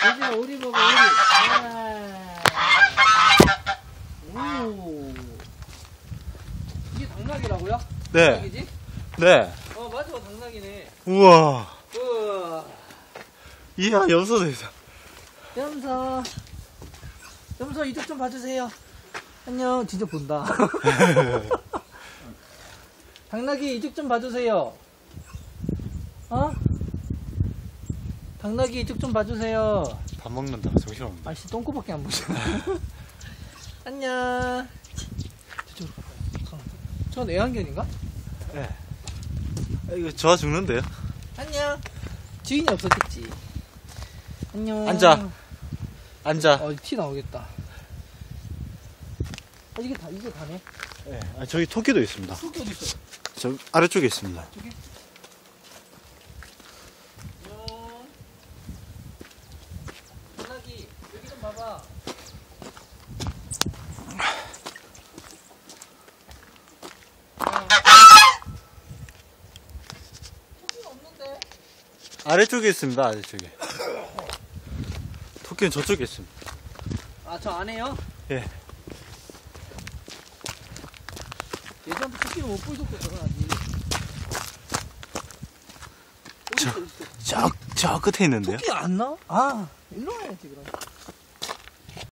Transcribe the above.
돼지야 우리 봐봐 우리. 아. 오. 이게 당나귀라고요? 네, 당나귀지? 네. 어 맞아 당나귀네. 우와. 우와. 이야, 염소도 있어. 염소. 염소 이쪽 좀 봐주세요. 안녕. 진짜 본다. 당나귀 이쪽 좀 봐주세요. 어? 당나귀 이쪽 좀 봐주세요. 밥 먹는다. 정신없네. 아씨 똥꼬밖에 안 보시네. 안녕. 저쪽으로 가봐요. 전 애완견인가? 아, 이거 좋아 죽는데요? 안녕. 주인이 없었겠지. 안녕. 앉아. 앉아. 어, 티 나오겠다. 어, 이게 다, 이게 다네. 네. 아, 저기 토끼도 있습니다. 토끼 어디 있어? 저 아래쪽에 있습니다. 저기? 안녕. 전화기, 여기 좀 봐봐. 토끼가 없는데? 아래쪽에 있습니다. 아래쪽에. 토끼는 저쪽에 있습니다. 아, 저 안에요? 예. 예전부터 토끼는 못 어디 있어? 저, 저 끝에 있는데요? 토끼 안 나와? 아, 일로 와야지, 그럼.